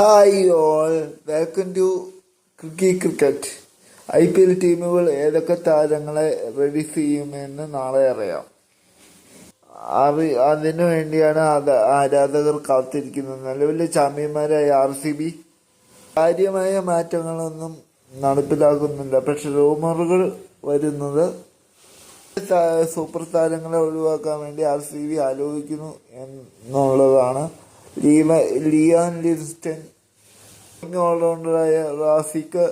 Hi all welcome to cricky cricket I P L ടീമുകൾ ഏതൊക്കെ താരങ്ങളെ റിലീസ് ചെയ്യുമെന്ന് നാളെ അറിയാം. അറി അതിനു വേണ്ടിയാണ് ആരാധകർ കാത്തിരിക്കുന്നത്. നിലവിലെ ചാമ്പ്യന്മാരായ ആർ സി ബി. കാര്യമായ മാറ്റങ്ങളൊന്നും നടപ്പിലാക്കുന്നില്ല. പക്ഷെ റൂമറുകൾ വരുന്നത് സൂപ്പർ താരങ്ങളെ ഒഴിവാക്കാൻ വേണ്ടി ആർ സി ബി ആലോചിക്കുന്നു എന്നുള്ളതാണ്. ലീമ ലിയാൻ ലിവ്സ്റ്റൻ. ഓൾറൗണ്ടറായ റാഫിക്ക്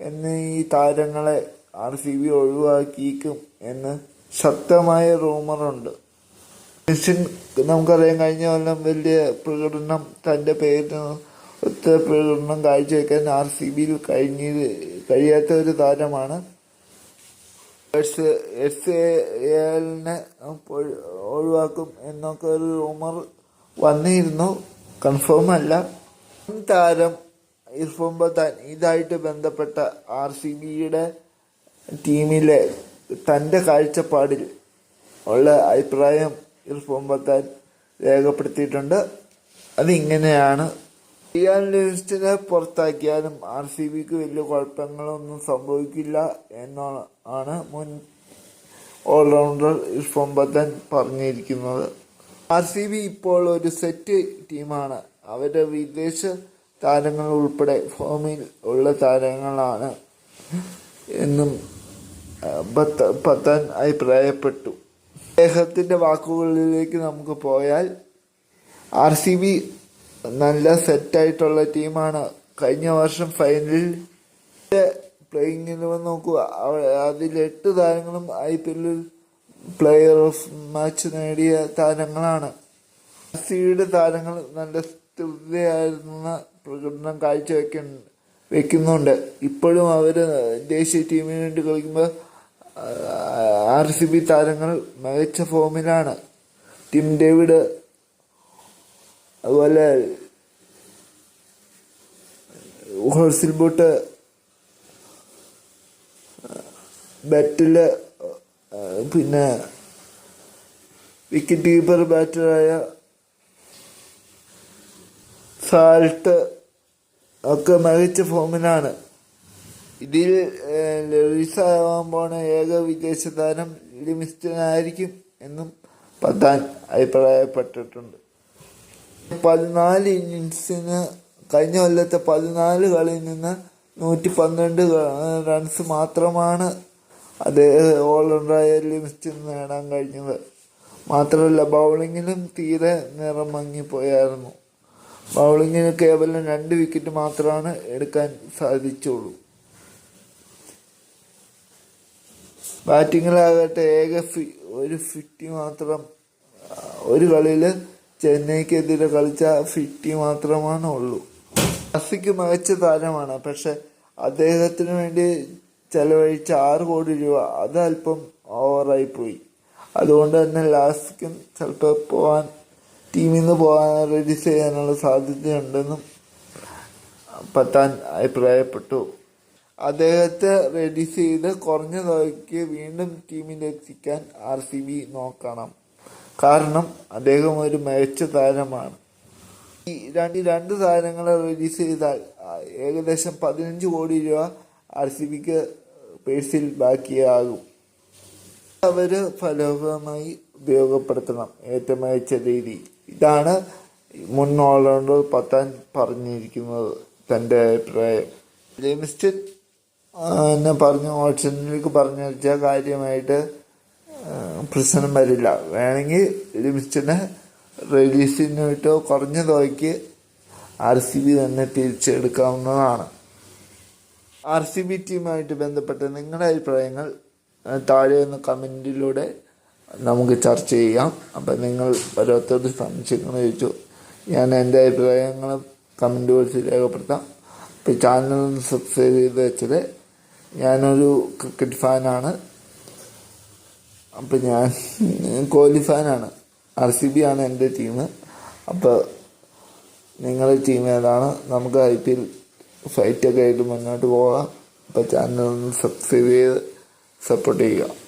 എന്നീ താരങ്ങളെ ആർ സി ബി ഒഴിവാക്കിയേക്കും എന്ന് ശക്തമായ റൂമറുണ്ട്. ലിൻസ്റ്റൺ നമുക്കറിയാം കഴിഞ്ഞ കൊല്ലം വലിയ പ്രകടനം തന്റെ പേരിന് ഒത്ത പ്രകടനം കാഴ്ചവെക്കാൻ ആർ സി ബിയിൽ കഴിഞ്ഞത് കഴിയാത്ത ഒരു താരമാണ്. എസ് എസ് എ എല്ലിനെ ഒഴിവാക്കും എന്നൊക്കെ ഒരു റൂമർ വന്നിരുന്നു. കൺഫേം അല്ല. താരം ഇർഫാൻ പത്താൻ ഇതായിട്ട് ബന്ധപ്പെട്ട ആർ സി ബിയുടെ ടീമിലെ തന്റെ കാഴ്ചപ്പാടിൽ ഉള്ള അഭിപ്രായം ഇർഫാൻ പത്താൻ രേഖപ്പെടുത്തിയിട്ടുണ്ട്. അതിങ്ങനെയാണ്. ഇയാൻ ലിസ്റ്റിനെ പുറത്താക്കിയാലും ആർ സി ബിക്ക് വലിയ കുഴപ്പങ്ങളൊന്നും സംഭവിക്കില്ല എന്നാണ് മുൻ ഓൾറൗണ്ടർ ഇർഫാൻ പത്താൻ പറഞ്ഞിരിക്കുന്നത്. ആർ സി ബി ഇപ്പോൾ ഒരു സെറ്റ് ടീമാണ്. അവരുടെ വിദേശ താരങ്ങൾ ഉൾപ്പെടെ ഫോമിൽ ഉള്ള താരങ്ങളാണ് എന്നും പത്താൻ അഭിപ്രായപ്പെട്ടു. അദ്ദേഹത്തിന്റെ വാക്കുകളിലേക്ക് നമുക്ക് പോയാൽ ആർ സി ബി നല്ല സെറ്റായിട്ടുള്ള ടീമാണ്. കഴിഞ്ഞ വർഷം ഫൈനലിൽ പ്ലേയിങ് ഇലവൻ നോക്കുക അതിൽ എട്ട് താരങ്ങളും ഐ പി എല്ലിൽ പ്ലെയർ ഓഫ് മാച്ച് നേടിയ താരങ്ങളാണ്. സീഡ് താരങ്ങൾ നല്ല സ്ഥിരതയായിരുന്ന പ്രകടനം കാഴ്ചവെക്ക വെക്കുന്നുണ്ട്. ഇപ്പോഴും അവർ ദേശീയ ടീമിന് വേണ്ടി കളിക്കുമ്പോൾ ആർ സി ബി താരങ്ങൾ മികച്ച ഫോമിലാണ്. ടിം ഡേവിഡ് അതുപോലെ ഹോഴ്സിൽ ബോട്ട് ബാറ്റിൽ പിന്നെ വിക്കറ്റ് കീപ്പർ ബാറ്ററായ സാൾട്ട് ഒക്കെ മികച്ച ഫോമിലാണ്. ഇതിൽ ലറിസാവാൻ പോണ ഏക വിദേശ താരം ലിമിസ്റ്റനായിരിക്കും എന്നും പത്താൻ അഭിപ്രായപ്പെട്ടിട്ടുണ്ട്. പതിനാല് ഇന്നിങ്സിന് കഴിഞ്ഞ കൊല്ലത്തെ പതിനാല് കളിയിൽ നിന്ന് നൂറ്റി പന്ത്രണ്ട് റൺസ് മാത്രമാണ് അദ്ദേഹം ഓൾറൗണ്ടറായ ലിമിസ്റ്റൻ നേടാൻ കഴിഞ്ഞത്. മാത്രമല്ല ബൗളിങ്ങിലും തീരെ നിറം മങ്ങിപ്പോയായിരുന്നു ബൗളിങ്ങിന് കേവലം രണ്ട് വിക്കറ്റ് മാത്രമാണ് എടുക്കാൻ സാധിച്ചുള്ളൂ. ബാറ്റിങ്ങിലാകട്ടെ ഏക ഫി- ഒരു ഫിഫ്റ്റി മാത്രം ഒരു കളിയിൽ ചെന്നൈക്കെതിരെ കളിച്ച ഫിഫ്റ്റി മാത്രമാണ് ഉള്ളൂ അസിക്ക് മികച്ച താരമാണ് പക്ഷെ അദ്ദേഹത്തിന് വേണ്ടി ചെലവഴിച്ച ആറ് കോടി രൂപ അത് അല്പം ഓവറായി പോയി അതുകൊണ്ട് തന്നെ ലാസ്റ്റിക്കും ചിലപ്പോൾ പോവാൻ ടീമിൽ നിന്ന് പോകാൻ റിലീസ് ചെയ്യാനുള്ള സാധ്യതയുണ്ടെന്നും പത്താൻ അഭിപ്രായപ്പെട്ടു. അദ്ദേഹത്തെ റെഡ്യൂസ് ചെയ്ത് കുറഞ്ഞ തുകയ്ക്ക് വീണ്ടും ടീമിലെത്തിക്കാൻ ആർ സി ബി നോക്കണം. കാരണം അദ്ദേഹം ഒരു മികച്ച താരമാണ്. ഈ രണ്ട് രണ്ട് താരങ്ങളെ റിലീസ് ചെയ്താൽ ഏകദേശം പതിനഞ്ച് കോടി രൂപ ആർ സി ബിക്ക് പേഴ്സിൽ ബാക്കിയാകും. അവർ ഫലപ്രദമായി ഉപയോഗപ്പെടുത്തണം. ഏറ്റവും മികച്ച രീതി. ഇതാണ് മുൻ ഓൾറൗണ്ടർ പത്താൻ പറഞ്ഞിരിക്കുന്നത്. തന്റെ അഭിപ്രായം. ലിമിസ്റ്റഡ് എന്നെ പറഞ്ഞു ഓപ്ഷനിലേക്ക് പറഞ്ഞു വെച്ചാൽ കാര്യമായിട്ട് പ്രശ്നം വരില്ല. വേണമെങ്കിൽ ലിമിസ്റ്റഡിനെ റിലീസിന് കുറഞ്ഞ തുകയ്ക്ക് ആർ സി ബി തന്നെ തിരിച്ചെടുക്കാവുന്നതാണ്. ആർ സി ബി ടീമായിട്ട് ബന്ധപ്പെട്ട നിങ്ങളുടെ അഭിപ്രായങ്ങൾ താഴെ ഒന്ന് കമന്റിലൂടെ നമുക്ക് ചർച്ച ചെയ്യാം. അപ്പം നിങ്ങൾ ഓരോരുത്തരോട് സംശയങ്ങൾ ചോദിച്ചു. ഞാൻ എന്റെ അഭിപ്രായങ്ങൾ കമന്റ് ബോക്സിൽ രേഖപ്പെടുത്താം. അപ്പോൾ ചാനൽ സബ്സ്ക്രൈബ് ചെയ്ത് വെച്ചത് ഞാനൊരു ക്രിക്കറ്റ് ഫാനാണ്. അപ്പം ഞാൻ കോഹ്ലി ഫാനാണ്. ആർ സി ബി ആണ് എന്റെ ടീം. അപ്പോൾ നിങ്ങളുടെ ടീം ഏതാണ്? നമുക്ക് ഐ പി എൽ ഫൈറ്റൊക്കെ ആയിട്ട് മുന്നോട്ട് പോകാം അപ്പോൾ ചാനൽ ഒന്ന് സബ്സ്ക്രൈബ് ചെയ്ത് സപ്പോർട്ട് ചെയ്യുക.